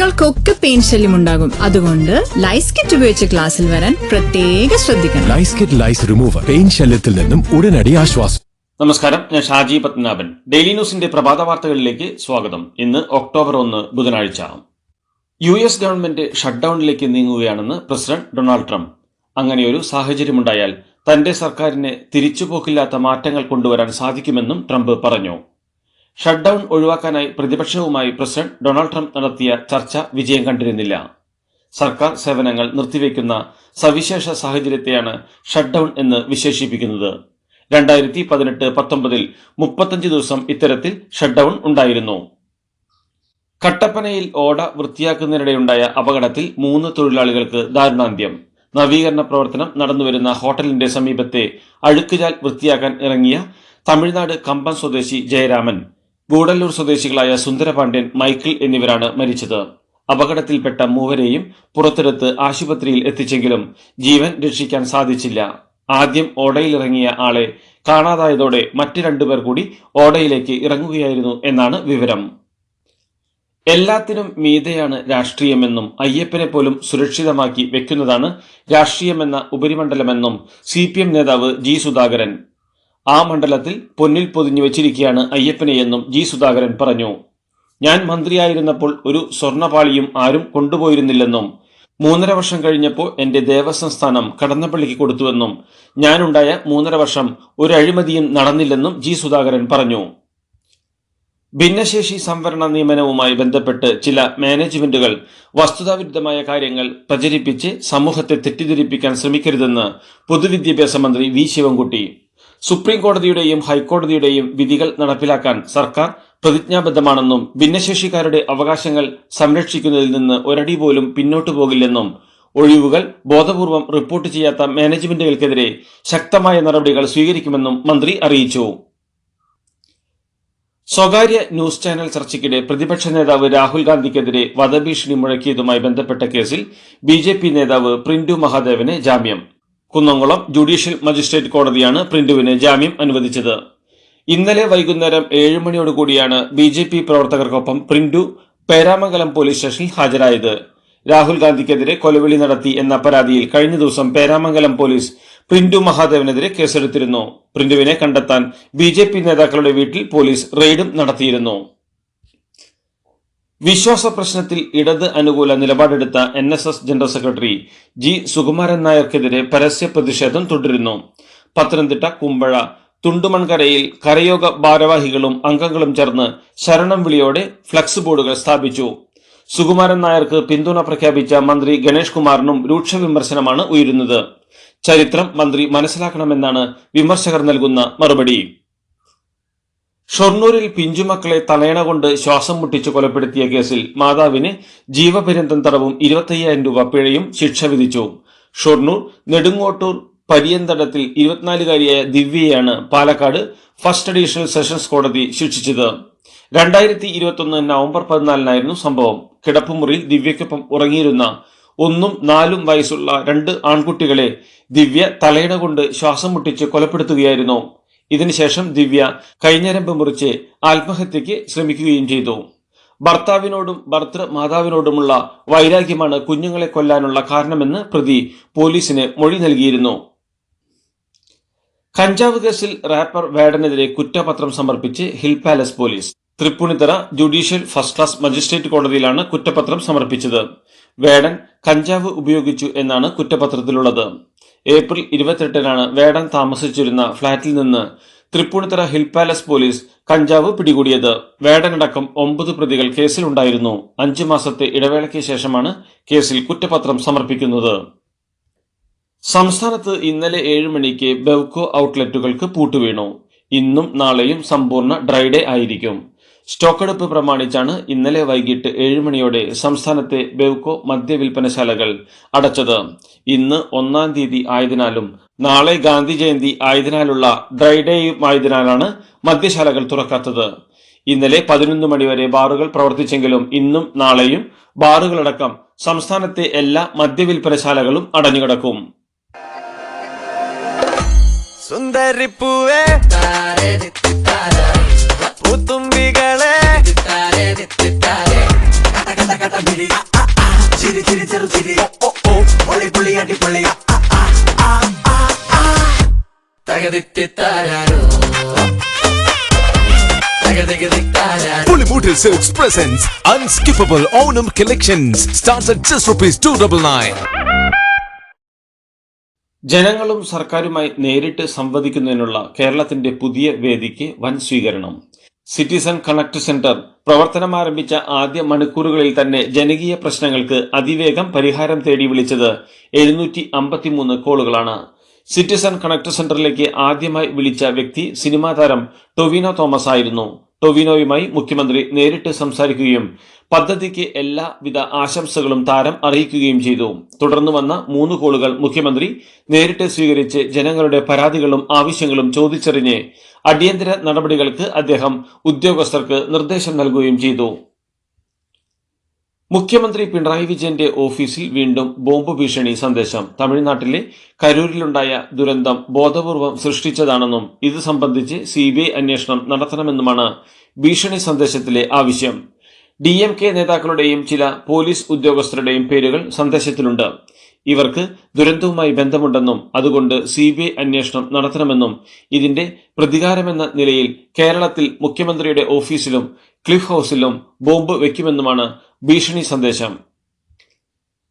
കുട്ടികൾക്കൊക്കെ പെയിൻ ശല്യം ഉണ്ടാകും. അതുകൊണ്ട് ലൈസ് കിറ്റ് ഉപയോഗിച്ച് ക്ലാസ്സിൽ വരാൻ പ്രത്യേക ശ്രദ്ധിക്കണം. ലൈസ് കിറ്റ് ലൈസ് റിമൂവർ പെയിൻ ശല്യത്തിൽ നിന്നും ഉടനടി ആശ്വാസം. നമസ്കാരം ഞാൻ ഷാജി പത്മനാഭൻ. ഡെയിലി ന്യൂസിന്റെ പ്രഭാത വാർത്തകളിലേക്ക് സ്വാഗതം. ഇന്ന് ഒക്ടോബർ ഒന്ന് ബുധനാഴ്ച. യു എസ് ഗവൺമെന്റ് ഷട്ട്ഡൌണിലേക്ക് നീങ്ങുകയാണെന്ന് പ്രസിഡന്റ് ഡൊണാൾഡ് ട്രംപ്. അങ്ങനെയൊരു സാഹചര്യമുണ്ടായാൽ തന്റെ സർക്കാരിന് തിരിച്ചുപോക്കില്ലാത്ത മാറ്റങ്ങൾ കൊണ്ടുവരാൻ സാധിക്കുമെന്നും ട്രംപ് പറഞ്ഞു. ഷട്ട്ഡൌൺ ഒഴിവാക്കാനായി പ്രതിപക്ഷവുമായി പ്രസിഡന്റ് ഡൊണാൾഡ് ട്രംപ് നടത്തിയ ചർച്ച വിജയം കണ്ടിരുന്നില്ല. സർക്കാർ സേവനങ്ങൾ നിർത്തിവെക്കുന്ന സവിശേഷ സാഹചര്യത്തെയാണ് ഷട്ട്ഡൌൺ എന്ന് വിശേഷിപ്പിക്കുന്നത്. രണ്ടായിരത്തി പതിനെട്ട് പത്തൊമ്പതിൽ മുപ്പത്തഞ്ച് ദിവസം ഇത്തരത്തിൽ ഷട്ട്ഡൌൺ ഉണ്ടായിരുന്നു. കട്ടപ്പനയിൽ ഓട വൃത്തിയാക്കുന്നതിനിടെയുണ്ടായ അപകടത്തിൽ മൂന്ന് തൊഴിലാളികൾക്ക് ദാരുണാന്ത്യം. നവീകരണ പ്രവർത്തനം നടന്നുവരുന്ന ഹോട്ടലിന്റെ സമീപത്തെ അഴുക്കുചാൽ വൃത്തിയാക്കാൻ ഇറങ്ങിയ തമിഴ്നാട് കമ്പം സ്വദേശി ജയരാമൻ ഗൂഡല്ലൂർ സ്വദേശികളായ സുന്ദരപാണ്ഡ്യൻ മൈക്കിൾ എന്നിവരാണ് മരിച്ചത്. അപകടത്തിൽപ്പെട്ട മൂവരെയും പുറത്തെടുത്ത് ആശുപത്രിയിൽ എത്തിച്ചെങ്കിലും ജീവൻ രക്ഷിക്കാൻ സാധിച്ചില്ല. ആദ്യം ഓടയിലിറങ്ങിയ ആളെ കാണാതായതോടെ മറ്റ് രണ്ടുപേർ കൂടി ഓടയിലേക്ക് ഇറങ്ങുകയായിരുന്നു എന്നാണ് വിവരം. എല്ലാത്തിനും മീതെയാണ് രാഷ്ട്രീയമെന്നും അയ്യപ്പനെ പോലും സുരക്ഷിതമാക്കി വെക്കുന്നതാണ് രാഷ്ട്രീയമെന്ന ഉപരിമണ്ഡലമെന്നും സി നേതാവ് ജി സുധാകരൻ ആ മണ്ഡലത്തിൽ പൊന്നിൽ പൊതിഞ്ഞു വെച്ചിരിക്കുകയാണ് അയ്യപ്പനെയെന്നും ജി സുധാകരൻ പറഞ്ഞു. ഞാൻ മന്ത്രിയായിരുന്നപ്പോൾ ഒരു സ്വർണപാളിയും ആരും കൊണ്ടുപോയിരുന്നില്ലെന്നും മൂന്നര വർഷം കഴിഞ്ഞപ്പോൾ എന്റെ ദേവസ്വം സ്ഥാനം കടന്നപ്പള്ളിക്ക് കൊടുത്തുവെന്നും ഞാനുണ്ടായ മൂന്നര വർഷം ഒരു അഴിമതിയും നടന്നില്ലെന്നും ജി സുധാകരൻ പറഞ്ഞു. ഭിന്നശേഷി സംവരണ നിയമനവുമായി ബന്ധപ്പെട്ട് ചില മാനേജ്മെന്റുകൾ വസ്തുതാവിരുദ്ധമായ കാര്യങ്ങൾ പ്രചരിപ്പിച്ച് സമൂഹത്തെ തെറ്റിദ്ധരിപ്പിക്കാൻ ശ്രമിക്കരുതെന്ന് പൊതുവിദ്യാഭ്യാസ മന്ത്രി വി ശിവൻകുട്ടി. സുപ്രീം കോടതിയുടെയും ഹൈക്കോടതിയുടെയും വിധികൾ നടപ്പിലാക്കാൻ സർക്കാർ പ്രതിജ്ഞാബദ്ധമാണെന്നും ഭിന്നശേഷിക്കാരുടെ അവകാശങ്ങൾ സംരക്ഷിക്കുന്നതിൽ നിന്ന് ഒരടി പോലും പിന്നോട്ടു പോകില്ലെന്നും ഒഴിവുകൾ ബോധപൂർവം റിപ്പോർട്ട് ചെയ്യാത്ത മാനേജ്മെന്റുകൾക്കെതിരെ ശക്തമായ നടപടികൾ സ്വീകരിക്കുമെന്നും മന്ത്രി അറിയിച്ചു. സ്വകാര്യ ന്യൂസ് ചാനൽ ചർച്ചയ്ക്കിടെ പ്രതിപക്ഷ നേതാവ് രാഹുൽ ഗാന്ധിക്കെതിരെ വധഭീഷണി മുഴക്കിയതുമായി ബന്ധപ്പെട്ട കേസിൽ ബിജെപി നേതാവ് പ്രിന്റു മഹാദേവന് ജാമ്യം. കുന്നംകുളം ജുഡീഷ്യൽ മജിസ്ട്രേറ്റ് കോടതിയാണ് പ്രിന്റുവിന് ജാമ്യം അനുവദിച്ചത്. ഇന്നലെ വൈകുന്നേരം ഏഴ് മണിയോടുകൂടിയാണ് ബി ജെ പി പ്രവർത്തകർക്കൊപ്പം പ്രിന്റു പേരാമംഗലം പോലീസ് സ്റ്റേഷനിൽ ഹാജരായത്. രാഹുൽ ഗാന്ധിക്കെതിരെ കൊലവിളി നടത്തി എന്ന പരാതിയിൽ കഴിഞ്ഞ ദിവസം പേരാമംഗലം പോലീസ് പ്രിന്റു മഹാദേവനെതിരെ കേസെടുത്തിരുന്നു. പ്രിന്റുവിനെ കണ്ടെത്താൻ ബി നേതാക്കളുടെ വീട്ടിൽ പോലീസ് റെയ്ഡും നടത്തിയിരുന്നു. വിശ്വാസ പ്രശ്നത്തിൽ ഇടത് അനുകൂല നിലപാടെടുത്ത N S S general secretary G. Sukumaran നായർക്കെതിരെ പരസ്യ പ്രതിഷേധം തുടരുന്നു. പത്തനംതിട്ട കുമ്പഴ തുണ്ടുമൺകരയിൽ കരയോഗ ഭാരവാഹികളും അംഗങ്ങളും ചേർന്ന് ശരണം വിളിയോടെ ഫ്ലക്സ് ബോർഡുകൾ സ്ഥാപിച്ചു. സുകുമാരൻ നായർക്ക് പിന്തുണ പ്രഖ്യാപിച്ച മന്ത്രി ഗണേഷ് കുമാറിനും രൂക്ഷ വിമർശനമാണ് ഉയരുന്നത്. ചരിത്രം മന്ത്രി മനസ്സിലാക്കണമെന്നാണ് വിമർശകർ നൽകുന്ന മറുപടി. ഷൊർണൂരിൽ പിഞ്ചുമക്കളെ തലയണ കൊണ്ട് ശ്വാസം മുട്ടിച്ച് കൊലപ്പെടുത്തിയ കേസിൽ മാതാവിന് ജീവപര്യന്തം തടവും ഇരുപത്തയ്യായിരം രൂപ പിഴയും ശിക്ഷ വിധിച്ചു. ഷൊർണൂർ നെടുങ്ങോട്ടൂർ പരിയന്തടത്തിൽ ഇരുപത്തിനാലുകാരിയായ ദിവ്യയാണ് പാലക്കാട് ഫസ്റ്റ് അഡീഷണൽ സെഷൻസ് കോടതി ശിക്ഷിച്ചത്. രണ്ടായിരത്തി ഇരുപത്തൊന്ന് നവംബർ പതിനാലിനായിരുന്നു സംഭവം. കിടപ്പുമുറിയിൽ ദിവ്യയ്ക്കൊപ്പം ഉറങ്ങിയിരുന്ന ഒന്നും നാലും വയസ്സുള്ള രണ്ട് ആൺകുട്ടികളെ ദിവ്യ തലയിണ കൊണ്ട് ശ്വാസം മുട്ടിച്ച് കൊലപ്പെടുത്തുകയായിരുന്നു. ഇതിനുശേഷം ദിവ്യ കൈഞ്ഞരമ്പ് മുറിച്ച് ആത്മഹത്യയ്ക്ക് ശ്രമിക്കുകയും ചെയ്തു. ഭർത്താവിനോടും ഭർത്തൃ മാതാവിനോടുമുള്ള വൈരാഗ്യമാണ് കുഞ്ഞുങ്ങളെ കൊല്ലാനുള്ള കാരണമെന്ന് പ്രതി പോലീസിന് മൊഴി നൽകിയിരുന്നു. കഞ്ചാവ് കേസിൽ റാപ്പർ വേടനെതിരെ കുറ്റപത്രം സമർപ്പിച്ച് hill palace police. Tripunithura judicial first class magistrate കോടതിയിലാണ് കുറ്റപത്രം സമർപ്പിച്ചത്. വേടൻ കഞ്ചാവ് ഉപയോഗിച്ചു എന്നാണ് കുറ്റപത്രത്തിലുള്ളത്. ഏപ്രിൽ ഇരുപത്തെട്ടിനാണ് വേടൻ താമസിച്ചിരുന്ന ഫ്ളാറ്റിൽ നിന്ന് തൃപ്പൂണിത്തറ ഹിൽ പാലസ് പോലീസ് കഞ്ചാവ് പിടികൂടിയത്. വേടനടക്കം ഒമ്പത് പ്രതികൾ കേസിലുണ്ടായിരുന്നു. അഞ്ചു മാസത്തെ ഇടവേളയ്ക്ക് ശേഷമാണ് കേസിൽ കുറ്റപത്രം സമർപ്പിക്കുന്നത്. സംസ്ഥാനത്ത് ഇന്നലെ ഏഴ് മണിക്ക് ബെവ്കോ ഔട്ട്ലെറ്റുകൾക്ക് പൂട്ടുവീണു. ഇന്നും നാളെയും സമ്പൂർണ ഡ്രൈഡേ ആയിരിക്കും. സ്റ്റോക്കെടുപ്പ് പ്രമാണിച്ചാണ് ഇന്നലെ വൈകിട്ട് ഏഴ് മണിയോടെ സംസ്ഥാനത്തെ ബെവ്കോ മദ്യവിൽപ്പനശാലകൾ അടച്ചത്. ഇന്ന് ഒന്നാം തീയതി ആയതിനാലും നാളെ ഗാന്ധി ജയന്തി ആയതിനാലുള്ള ഡ്രൈ ഡേയും ആയതിനാലാണ് മദ്യശാലകൾ തുറക്കാത്തത്. ഇന്നലെ പതിനൊന്ന് മണിവരെ ബാറുകൾ പ്രവർത്തിച്ചെങ്കിലും ഇന്നും നാളെയും ബാറുകളടക്കം സംസ്ഥാനത്തെ എല്ലാ മദ്യവിൽപ്പനശാലകളും അടഞ്ഞുകിടക്കും. സുന്ദരിപ്പൂവേ. Pulimutil Silks presents Unskippable Onam Collections starts at just rupees 299. ജനങ്ങളും സർക്കാരുമായി നേരിട്ട് സംവദിക്കുന്നതിനുള്ള കേരളത്തിന്റെ പുതിയ വേദിക്ക് വൻ സ്വീകരണം. സിറ്റിസൺ കണക്ട് സെന്റർ പ്രവർത്തനം ആരംഭിച്ച ആദ്യ മണിക്കൂറുകളിൽ തന്നെ ജനകീയ പ്രശ്നങ്ങൾക്ക് അതിവേഗം പരിഹാരം തേടി വിളിച്ചത് എഴുന്നൂറ്റി അമ്പത്തിമൂന്ന് കോളുകളാണ്. സിറ്റിസൺ കണക്ട് സെന്ററിലേക്ക് ആദ്യമായി വിളിച്ച വ്യക്തി സിനിമാ താരം ടൊവിനോ തോമസ് ആയിരുന്നു. ടൊവിനോയുമായി മുഖ്യമന്ത്രി നേരിട്ട് സംസാരിക്കുകയും പദ്ധതിക്ക് എല്ലാവിധ ആശംസകളും താരം അറിയിക്കുകയും ചെയ്തു. തുടർന്ന് വന്ന മൂന്ന് കോളുകൾ മുഖ്യമന്ത്രി നേരിട്ട് സ്വീകരിച്ച് ജനങ്ങളുടെ പരാതികളും ആവശ്യങ്ങളും ചോദിച്ചറിഞ്ഞ് അടിയന്തര നടപടികൾക്ക് അദ്ദേഹം ഉദ്യോഗസ്ഥർക്ക് നിർദ്ദേശം നൽകുകയും ചെയ്തു. മുഖ്യമന്ത്രി പിണറായി വിജയന്റെ ഓഫീസിൽ വീണ്ടും ബോംബ് ഭീഷണി സന്ദേശം. തമിഴ്നാട്ടിലെ കരൂരിലുണ്ടായ ദുരന്തം ബോധപൂർവം സൃഷ്ടിച്ചതാണെന്നും ഇത് സംബന്ധിച്ച് സി ബി ഐ അന്വേഷണം നടത്തണമെന്നുമാണ് ഭീഷണി സന്ദേശത്തിലെ ആവശ്യം. ഡി എം കെ നേതാക്കളുടെയും ചില പോലീസ് ഉദ്യോഗസ്ഥരുടെയും പേരുകൾ സന്ദേശത്തിലുണ്ട്. ഇവർക്ക് ദുരന്തവുമായി ബന്ധമുണ്ടെന്നും അതുകൊണ്ട് സി ബി ഐ അന്വേഷണം നടത്തണമെന്നും ഇതിന്റെ പ്രതികാരമെന്ന നിലയിൽ കേരളത്തിൽ മുഖ്യമന്ത്രിയുടെ ഓഫീസിലും ക്ലിഫ് ഹൌസിലും ബോംബ് വെക്കുമെന്നുമാണ് ഭീഷണി സന്ദേശം.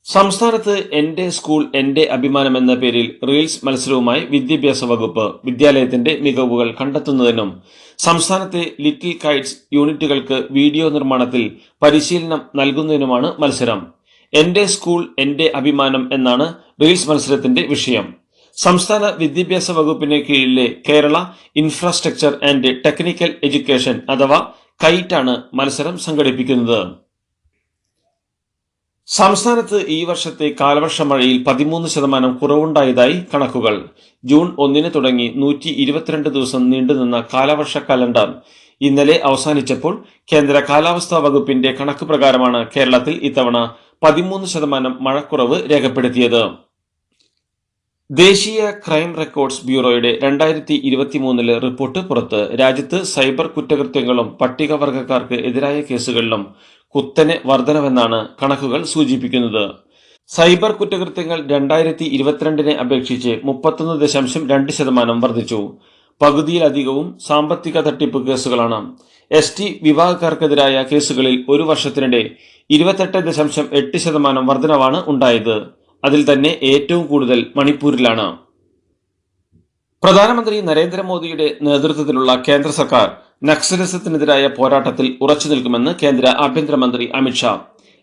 സംസ്ഥാനത്ത് എന്റെ സ്കൂൾ എന്റെ അഭിമാനം എന്ന പേരിൽ റീൽസ് മത്സരവുമായി വിദ്യാഭ്യാസ വകുപ്പ് വിദ്യാലയത്തിന്റെ മികവുകൾ കണ്ടെത്തുന്നതിനും സംസ്ഥാനത്തെ ലിറ്റിൽ കൈറ്റ്സ് യൂണിറ്റുകൾക്ക് വീഡിയോ നിർമ്മാണത്തിൽ പരിശീലനം നൽകുന്നതിനുമാണ് മത്സരം. എന്റെ സ്കൂൾ എന്റെ അഭിമാനം എന്നാണ് റീൽസ് മത്സരത്തിന്റെ വിഷയം. സംസ്ഥാന വിദ്യാഭ്യാസ വകുപ്പിന് കീഴിലെ Kerala infrastructure and technical education അഥവാ കൈറ്റാണ് മത്സരം സംഘടിപ്പിക്കുന്നത്. സംസ്ഥാനത്ത് ഈ വർഷത്തെ കാലവർഷ മഴയിൽ പതിമൂന്ന് ശതമാനം കുറവുണ്ടായതായി കണക്കുകൾ. ജൂൺ ഒന്നിന് തുടങ്ങി നൂറ്റി ഇരുപത്തിരണ്ട് ദിവസം നീണ്ടുനിന്ന കാലവർഷ കലണ്ടർ. ഇന്നലെ അവസാനിച്ചപ്പോൾ കേന്ദ്ര കാലാവസ്ഥാ വകുപ്പിന്റെ കണക്ക് പ്രകാരമാണ് കേരളത്തിൽ ഇത്തവണ പതിമൂന്ന് ശതമാനം മഴക്കുറവ് രേഖപ്പെടുത്തിയത്. ദേശീയ ക്രൈം റെക്കോർഡ്സ് ബ്യൂറോയുടെ രണ്ടായിരത്തി ഇരുപത്തിമൂന്നിലെ റിപ്പോർട്ട് പുറത്ത് രാജ്യത്ത് സൈബർ കുറ്റകൃത്യങ്ങളും പട്ടികവർഗക്കാർക്ക് എതിരായ കേസുകളിലും കുത്തനെ വർധനവെന്നാണ് കണക്കുകൾ സൂചിപ്പിക്കുന്നത്. സൈബർ കുറ്റകൃത്യങ്ങൾ രണ്ടായിരത്തി ഇരുപത്തിരണ്ടിനെ അപേക്ഷിച്ച് മുപ്പത്തൊന്ന് ദശാംശം രണ്ട് ശതമാനം വർദ്ധിച്ചു. പകുതിയിലധികവും സാമ്പത്തിക തട്ടിപ്പ് കേസുകളാണ്. എസ് ടി വിഭാഗക്കാർക്കെതിരായ കേസുകളിൽ ഒരു വർഷത്തിനിടെ ഇരുപത്തെട്ട് ദശാംശം എട്ട് ശതമാനം വർധനവാണ് ഉണ്ടായത്. അതിൽ തന്നെ ഏറ്റവും കൂടുതൽ മണിപ്പൂരിലാണ്. പ്രധാനമന്ത്രി നരേന്ദ്രമോദിയുടെ നേതൃത്വത്തിലുള്ള കേന്ദ്ര സർക്കാർ നക്സലിസത്തിനെതിരായ പോരാട്ടത്തിൽ ഉറച്ചു നിൽക്കുമെന്ന് കേന്ദ്ര ആഭ്യന്തരമന്ത്രി അമിത്ഷാ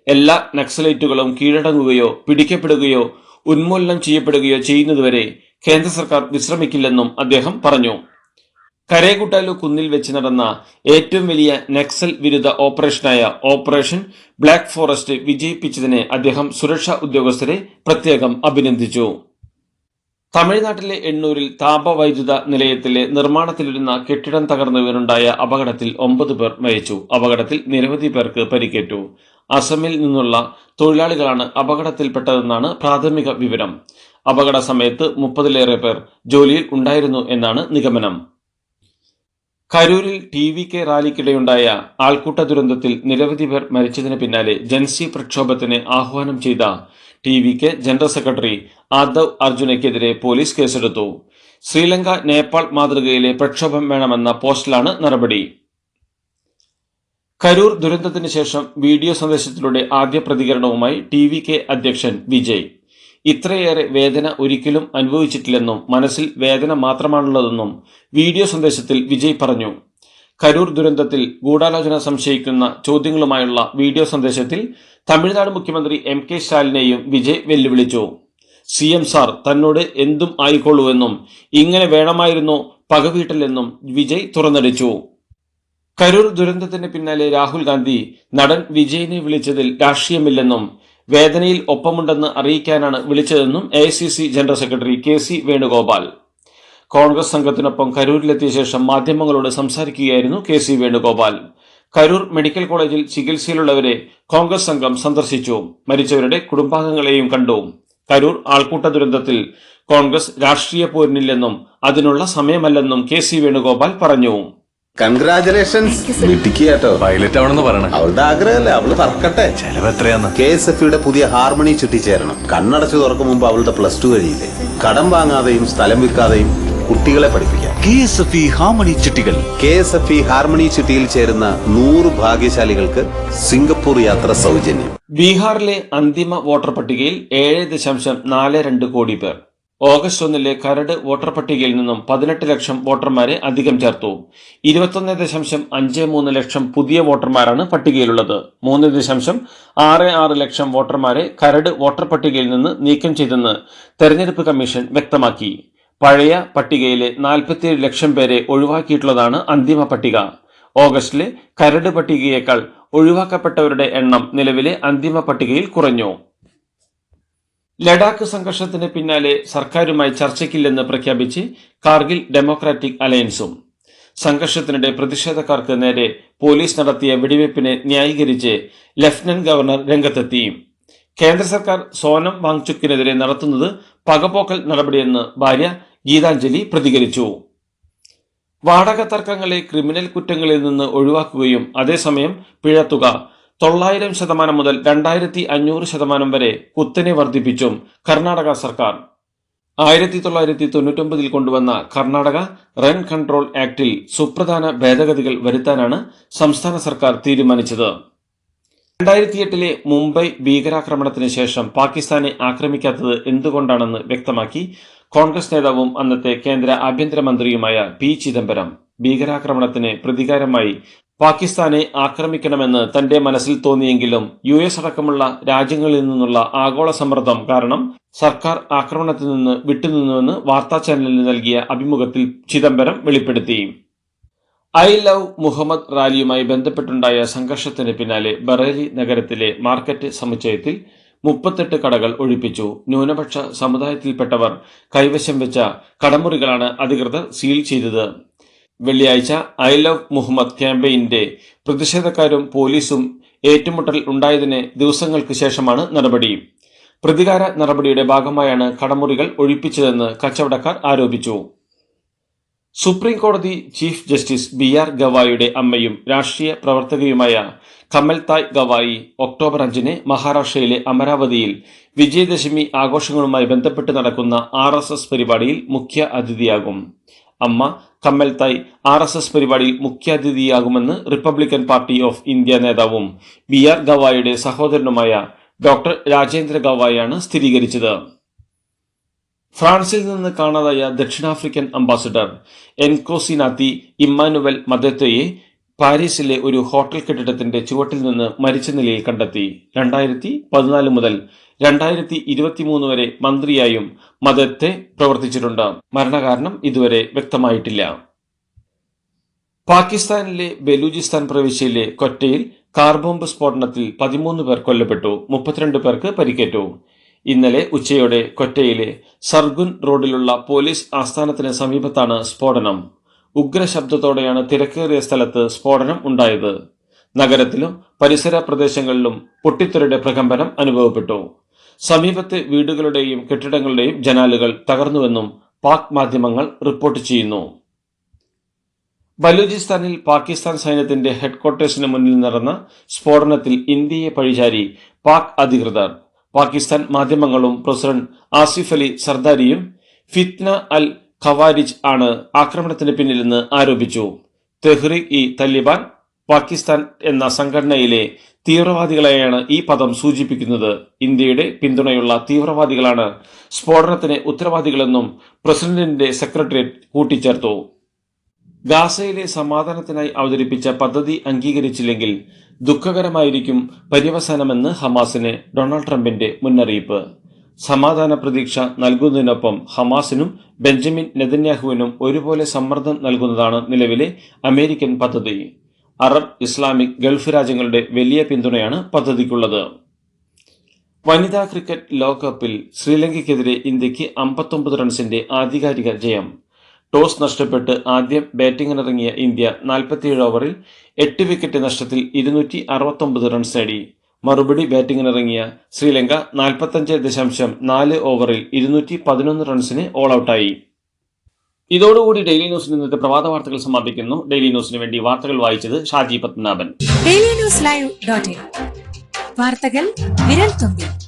എല്ലാ നക്സലൈറ്റുകളും കീഴടങ്ങുകയോ പിടിക്കപ്പെടുകയോ ഉന്മൂലനം ചെയ്യപ്പെടുകയോ ചെയ്യുന്നതുവരെ കേന്ദ്ര സർക്കാർ വിശ്രമിക്കില്ലെന്നും അദ്ദേഹം പറഞ്ഞു. കരേകുട്ടാലു കുന്നിൽ വെച്ച് നടന്ന ഏറ്റവും വലിയ നക്സൽ വിരുദ്ധ ഓപ്പറേഷനായ ഓപ്പറേഷൻ ബ്ലാക്ക് ഫോറസ്റ്റ് വിജയിപ്പിച്ചതിന് അദ്ദേഹം സുരക്ഷാ ഉദ്യോഗസ്ഥരെ പ്രത്യേകം അഭിനന്ദിച്ചു. തമിഴ്നാട്ടിലെ എണ്ണൂരിൽ താപവൈദ്യുത നിലയത്തിലെ നിർമ്മാണത്തിലിരുന്ന കെട്ടിടം തകർന്നു വീണുണ്ടായ അപകടത്തിൽ ഒമ്പത് പേർ മരിച്ചു. അപകടത്തിൽ നിരവധി പേർക്ക് പരിക്കേറ്റു. അസമിൽ നിന്നുള്ള തൊഴിലാളികളാണ് അപകടത്തിൽപ്പെട്ടതെന്നാണ് പ്രാഥമിക വിവരം. അപകട സമയത്ത് മുപ്പതിലേറെ പേർ ജോലിയിൽ ഉണ്ടായിരുന്നു എന്നാണ് നിഗമനം. കരൂരിൽ ടി വി കെ റാലിക്കിടെയുണ്ടായ ആൾക്കൂട്ട ദുരന്തത്തിൽ നിരവധി പേർ മരിച്ചതിന് പിന്നാലെ ജൻസി പ്രക്ഷോഭത്തിന് ആഹ്വാനം ചെയ്ത T V K general secretary Aadhav അർജുനയ്ക്കെതിരെ police കേസെടുത്തു. ശ്രീലങ്ക നേപ്പാൾ മാതൃകയിലെ പ്രക്ഷോഭം വേണമെന്ന പോസ്റ്റിലാണ് നടപടി. കരൂർ ദുരന്തത്തിന് ശേഷം വീഡിയോ സന്ദേശത്തിലൂടെ ആദ്യ പ്രതികരണവുമായി ടി വി കെ അധ്യക്ഷൻ വിജയ്. ഇത്രയേറെ വേദന ഒരിക്കലും അനുഭവിച്ചിട്ടില്ലെന്നും മനസ്സിൽ വേദന മാത്രമാണുള്ളതെന്നും വീഡിയോ സന്ദേശത്തിൽ വിജയ് പറഞ്ഞു. കരൂർ ദുരന്തത്തിൽ ഗൂഢാലോചന സംശയിക്കുന്ന ചോദ്യങ്ങളുമായുള്ള വീഡിയോ സന്ദേശത്തിൽ തമിഴ്നാട് മുഖ്യമന്ത്രി എം കെ സ്റ്റാലിനെയും വിജയ് വെല്ലുവിളിച്ചു. സി എം സാർ തന്നോട് എന്തും ആയിക്കൊള്ളുവെന്നും ഇങ്ങനെ വേണമായിരുന്നു പകവീട്ടലെന്നും വിജയ് തുറന്നടിച്ചു. കരൂർ ദുരന്തത്തിന് പിന്നാലെ രാഹുൽ ഗാന്ധി നടൻ വിജയിനെ വിളിച്ചതിൽ രാഷ്ട്രീയമില്ലെന്നും വേദനയിൽ ഒപ്പമുണ്ടെന്ന് അറിയിക്കാനാണ് വിളിച്ചതെന്നും A general secretary K C Venugopal. Congress സംഘത്തിനൊപ്പം കരൂരിലെത്തിയ ശേഷം മാധ്യമങ്ങളോട് സംസാരിക്കുകയായിരുന്നു K C Venugopal. Karur medical കോളേജിൽ ചികിത്സയിലുള്ളവരെ കോൺഗ്രസ് സംഘം സന്ദർശിച്ചു. മരിച്ചവരുടെ കുടുംബാംഗങ്ങളെയും കണ്ടു. കരൂർ ആൾക്കൂട്ട ദുരന്തത്തിൽ കോൺഗ്രസ് രാഷ്ട്രീയ പോരിനില്ലെന്നും അതിനുള്ള സമയമല്ലെന്നും കെ സി വേണുഗോപാൽ പറഞ്ഞു. കൺഗ്രാചുലേഷൻസ് മിടുക്കിയാട്ടോ. പൈലറ്റ് ആവണമെന്ന് പറയണേ. അവളുടെ ആഗ്രഹമല്ലേ? അവൾ പറക്കട്ടെ. ചെലവ് എത്രയാന്ന്? കെ എസ് എഫ് യുടെ പുതിയ ഹാർമണി ചുറ്റിച്ചേരണം കണ്ണടച്ചു തുറക്കും മുമ്പ് അവളുടെ പ്ലസ് ടു കഴിയില്ലേ? കടം വാങ്ങാതെയും സ്ഥലം വിൽക്കാതെയും കുട്ടികളെ പഠിപ്പിക്കാം. K S F E harmony ചിട്ടികൾ. K S F E harmony ചിട്ടിയിൽ ചേരുന്ന നൂറ് ഭാഗ്യശാലികൾക്ക് സിംഗപ്പൂർ യാത്ര സൗജന്യം. ബീഹാറിലെ അന്തിമ വോട്ടർ പട്ടികയിൽ ഏഴ് ദശാംശം നാല് രണ്ട് കോടി പേർ. ഓഗസ്റ്റ് ഒന്നിലെ കരട് വോട്ടർ പട്ടികയിൽ നിന്നും പതിനെട്ട് ലക്ഷം വോട്ടർമാരെ അധികം ചേർത്തു. ഇരുപത്തൊന്ന് ദശാംശം അഞ്ച് മൂന്ന് ലക്ഷം പുതിയ വോട്ടർമാരാണ് പട്ടികയിലുള്ളത്. മൂന്ന് ദശാംശം ആറ് ആറ് ലക്ഷം വോട്ടർമാരെ കരട് വോട്ടർ പട്ടികയിൽ നിന്ന് നീക്കം ചെയ്തെന്ന് തെരഞ്ഞെടുപ്പ് കമ്മീഷൻ വ്യക്തമാക്കി. പഴയ പട്ടികയിലെ നാൽപ്പത്തിയേഴ് ലക്ഷം പേരെ ഒഴിവാക്കിയിട്ടുള്ളതാണ് അന്തിമ പട്ടിക. ഓഗസ്റ്റിലെ കരട് പട്ടികയേക്കാൾ ഒഴിവാക്കപ്പെട്ടവരുടെ എണ്ണം നിലവിലെ അന്തിമ പട്ടികയിൽ കുറഞ്ഞു. ലഡാക്ക് സംഘർഷത്തിന് പിന്നാലെ സർക്കാരുമായി ചർച്ചയ്ക്കില്ലെന്ന് പ്രഖ്യാപിച്ച് കാർഗിൽ ഡെമോക്രാറ്റിക് അലയൻസും. സംഘർഷത്തിനിടെ പ്രതിഷേധക്കാർക്ക് നേരെ പോലീസ് നടത്തിയ വെടിവയ്പ്പിനെ ന്യായീകരിച്ച് ലഫ്റ്റനന്റ് ഗവർണർ രംഗത്തെത്തി. കേന്ദ്ര സർക്കാർ സോനം വാങ്ചുക്കിനെതിരെ നടത്തുന്നത് പകപോക്കൽ നടപടിയെന്ന് ഭാര്യ ഗീതാഞ്ജലി പ്രതികരിച്ചു. വാടക തർക്കങ്ങളെ ക്രിമിനൽ കുറ്റങ്ങളിൽ നിന്ന് ഒഴിവാക്കുകയും അതേസമയം പിഴത്തുക തൊള്ളായിരം ശതമാനം മുതൽ രണ്ടായിരത്തി അഞ്ഞൂറ് ശതമാനം വരെ കുത്തനെ വർദ്ധിപ്പിച്ചും കർണാടക സർക്കാർ. ആയിരത്തി തൊള്ളായിരത്തി തൊണ്ണൂറ്റൊമ്പതിൽ കൊണ്ടുവന്ന കർണാടക റെൻ കൺട്രോൾ ആക്ടിൽ സുപ്രധാന ഭേദഗതികൾ വരുത്താനാണ് സംസ്ഥാന സർക്കാർ തീരുമാനിച്ചത്. രണ്ടായിരത്തി എട്ടിലെ മുംബൈ ഭീകരാക്രമണത്തിന് ശേഷം പാകിസ്ഥാനെ ആക്രമിക്കാത്തത് എന്തുകൊണ്ടാണെന്ന് വ്യക്തമാക്കി കോൺഗ്രസ് നേതാവും അന്നത്തെ കേന്ദ്ര ആഭ്യന്തരമന്ത്രിയുമായ പി ചിദംബരം. ഭീകരാക്രമണത്തിന് പ്രതികാരമായി പാകിസ്ഥാനെ ആക്രമിക്കണമെന്ന് തന്റെ മനസ്സിൽ തോന്നിയെങ്കിലും യു എസ് അടക്കമുള്ള രാജ്യങ്ങളിൽ നിന്നുള്ള ആഗോള സമ്മർദ്ദം കാരണം സർക്കാർ ആക്രമണത്തിൽ നിന്ന് വിട്ടുനിന്നുവെന്ന് വാർത്താ ചാനലിന് നൽകിയ അഭിമുഖത്തിൽ ചിദംബരം വെളിപ്പെടുത്തി. ഐ ലവ് മുഹമ്മദ് റാലിയുമായി ബന്ധപ്പെട്ടുണ്ടായ സംഘർഷത്തിന് പിന്നാലെ ബറേലി നഗരത്തിലെ മാർക്കറ്റ് സമുച്ചയത്തിൽ മുപ്പത്തെട്ട് കടകൾ ഒഴിപ്പിച്ചു. ന്യൂനപക്ഷ സമുദായത്തിൽപ്പെട്ടവർ കൈവശം വെച്ച കടമുറികളാണ് അധികൃതർ സീൽ ചെയ്തത്. വെള്ളിയാഴ്ച ഐ ലവ് മുഹമ്മദ് ക്യാമ്പയിന്റെ പ്രതിഷേധക്കാരും പോലീസും ഏറ്റുമുട്ടൽ ഉണ്ടായതിന് ദിവസങ്ങൾക്ക് ശേഷമാണ് നടപടി. പ്രതികാര നടപടിയുടെ ഭാഗമായാണ് കടമുറികൾ ഒഴിപ്പിച്ചതെന്ന് കച്ചവടക്കാർ ആരോപിച്ചു. സുപ്രീം കോടതി ചീഫ് ജസ്റ്റിസ് ബി ആർ ഗവായിയുടെ അമ്മയും രാഷ്ട്രീയ പ്രവർത്തകയുമായ കമൽ തായ് ഗവായി ഒക്ടോബർ അഞ്ചിന് മഹാരാഷ്ട്രയിലെ അമരാവതിയിൽ വിജയദശമി ആഘോഷങ്ങളുമായി ബന്ധപ്പെട്ട് നടക്കുന്ന ആർ പരിപാടിയിൽ മുഖ്യ അതിഥിയാകും. അമ്മ കമ്മൽ തായ് ആർ എസ് എസ് പരിപാടിയിൽ മുഖ്യാതിഥിയാകുമെന്ന് റിപ്പബ്ലിക്കൻ പാർട്ടി ഓഫ് ഇന്ത്യ നേതാവും ബി ആർ ഗവായിയുടെ സഹോദരനുമായ ഡോക്ടർ രാജേന്ദ്ര ഗവായാണ് സ്ഥിരീകരിച്ചത്. ഫ്രാൻസിൽ നിന്ന് കാണാതായ ദക്ഷിണാഫ്രിക്കൻ അംബാസിഡർ എൻകോസിനാത്തി ഇമ്മാനുവൽ മദത്തയെ പാരീസിലെ ഒരു ഹോട്ടൽ കെട്ടിടത്തിന്റെ ചുവട്ടിൽ നിന്ന് മരിച്ച നിലയിൽ കണ്ടെത്തി. രണ്ടായിരത്തി പതിനാല് മുതൽ രണ്ടായിരത്തി ഇരുപത്തിമൂന്ന് വരെ മന്ത്രിയായും മതത്തെ പ്രവർത്തിച്ചിട്ടുണ്ട്. മരണകാരണം ഇതുവരെ വ്യക്തമായിട്ടില്ല. പാകിസ്ഥാനിലെ ബലൂചിസ്ഥാൻ പ്രവിശ്യയിലെ കൊറ്റയിൽ കാർ ബോംബ് സ്ഫോടനത്തിൽ പതിമൂന്ന് പേർ കൊല്ലപ്പെട്ടു മുപ്പത്തിരണ്ട് പേർക്ക് പരിക്കേറ്റു. ഇന്നലെ ഉച്ചയോടെ കൊറ്റയിലെ സർഗുൻ റോഡിലുള്ള പോലീസ് ആസ്ഥാനത്തിന് സമീപത്താണ് സ്ഫോടനം. ഉഗ്രശബ്ദത്തോടെയാണ് തിരക്കേറിയ സ്ഥലത്ത് സ്ഫോടനം ഉണ്ടായത്. നഗരത്തിലും പരിസര പ്രദേശങ്ങളിലും പൊട്ടിത്തെറിയുടെ പ്രകമ്പനം അനുഭവപ്പെട്ടു. സമീപത്തെ വീടുകളുടെയും കെട്ടിടങ്ങളുടെയും ജനാലുകൾ തകർന്നുവെന്നും പാക് മാധ്യമങ്ങൾ റിപ്പോർട്ട് ചെയ്യുന്നു. ബലൂചിസ്ഥാനിൽ പാകിസ്ഥാൻ സൈന്യത്തിന്റെ ഹെഡ്ക്വാർട്ടേഴ്സിന് മുന്നിൽ നടന്ന സ്ഫോടനത്തിൽ ഇന്ത്യയെ പഴിചാരി പാക് അധികൃതർ. പാകിസ്ഥാൻ മാധ്യമങ്ങളും പ്രസിഡന്റ് ആസിഫ് അലി സർദാരിയും ഫിത്ന അൽ ഖവാരിജ് ആണ് ആക്രമണത്തിന് പിന്നിലെന്ന് ആരോപിച്ചു. തെഹ്രീഖ് ഇ തലിബാൻ പാകിസ്ഥാൻ എന്ന സംഘടനയിലെ തീവ്രവാദികളെയാണ് ഈ പദം സൂചിപ്പിക്കുന്നത്. ഇന്ത്യയുടെ പിന്തുണയുള്ള തീവ്രവാദികളാണ് സ്ഫോടനത്തിന് ഉത്തരവാദികളെന്നും പ്രസിഡന്റിന്റെ സെക്രട്ടേറിയറ്റ് കൂട്ടിച്ചേർത്തു. ഗാസയിലെ സമാധാനത്തിനായി അവതരിപ്പിച്ച പദ്ധതി അംഗീകരിച്ചില്ലെങ്കിൽ ദുഃഖകരമായിരിക്കും പര്യവസാനമെന്ന് ഹമാസിന് ഡൊണാൾഡ് ട്രംപിന്റെ മുന്നറിയിപ്പ്. സമാധാന പ്രതീക്ഷ നൽകുന്നതിനൊപ്പം ഹമാസിനും ബെഞ്ചമിൻ നെതന്യാഹുവിനും ഒരുപോലെ സമ്മർദ്ദം നൽകുന്നതാണ് നിലവിലെ അമേരിക്കൻ പദ്ധതി. അറബ് ഇസ്ലാമിക് ഗൾഫ് രാജ്യങ്ങളുടെ വലിയ പിന്തുണയാണ് പദ്ധതിക്കുള്ളത്. വനിതാ ക്രിക്കറ്റ് ലോകകപ്പിൽ ശ്രീലങ്കയ്ക്കെതിരെ ഇന്ത്യയ്ക്ക് അമ്പത്തൊമ്പത് റൺസിന്റെ ആധികാരിക ജയം. ടോസ് നഷ്ടപ്പെട്ട് ആദ്യം ബാറ്റിംഗിനിറങ്ങിയ ഇന്ത്യ നാൽപ്പത്തിയേഴ് ഓവറിൽ എട്ട് വിക്കറ്റ് നഷ്ടത്തിൽ ഇരുന്നൂറ്റി റൺസ് നേടി. മറുപടി ബാറ്റിംഗിനിറങ്ങിയ ശ്രീലങ്ക നാൽപ്പത്തഞ്ച് ദശാംശം നാല് ഓവറിൽ ഇരുന്നൂറ്റി പതിനൊന്ന് റൺസിന് ഓൾ ഔട്ടായി ഇതോടുകൂടി ഡെയിലി ന്യൂസിൽ ഇന്നത്തെ പ്രഭാത വാർത്തകൾ സമാപിക്കുന്നു. ഡെയിലി ന്യൂസിന് വേണ്ടി വാർത്തകൾ വായിച്ചത് Shaji Padmanabhan. Daily news live വാർത്തകൾ വിരൽ തുമ്പിൽ.